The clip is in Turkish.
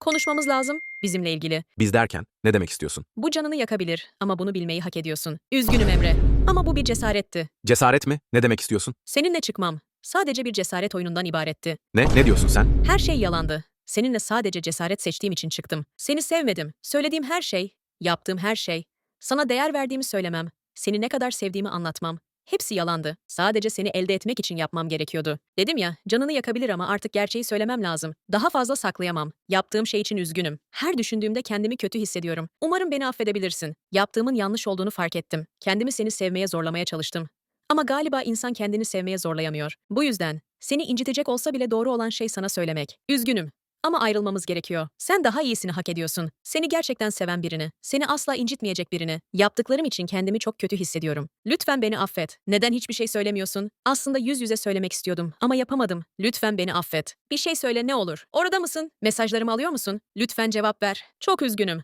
Konuşmamız lazım bizimle ilgili. Biz derken ne demek istiyorsun? Bu canını yakabilir ama bunu bilmeyi hak ediyorsun. Üzgünüm Emre. Ama bu bir cesaretti. Cesaret mi? Ne demek istiyorsun? Seninle çıkmam. Sadece bir cesaret oyunundan ibaretti. Ne? Ne diyorsun sen? Her şey yalandı. Seninle sadece cesaret seçtiğim için çıktım. Seni sevmedim. Söylediğim her şey, yaptığım her şey, sana değer verdiğimi söylemem, seni ne kadar sevdiğimi anlatmam. Hepsi yalandı. Sadece seni elde etmek için yapmam gerekiyordu. Dedim ya, canını yakabilir ama artık gerçeği söylemem lazım. Daha fazla saklayamam. Yaptığım şey için üzgünüm. Her düşündüğümde kendimi kötü hissediyorum. Umarım beni affedebilirsin. Yaptığımın yanlış olduğunu fark ettim. Kendimi seni sevmeye zorlamaya çalıştım. Ama galiba insan kendini sevmeye zorlayamıyor. Bu yüzden seni incitecek olsa bile doğru olan şey sana söylemek. Üzgünüm. Ama ayrılmamız gerekiyor. Sen daha iyisini hak ediyorsun. Seni gerçekten seven birini, seni asla incitmeyecek birini. Yaptıklarım için kendimi çok kötü hissediyorum. Lütfen beni affet. Neden hiçbir şey söylemiyorsun? Aslında yüz yüze söylemek istiyordum ama yapamadım. Lütfen beni affet. Bir şey söyle ne olur. Orada mısın? Mesajlarımı alıyor musun? Lütfen cevap ver. Çok üzgünüm.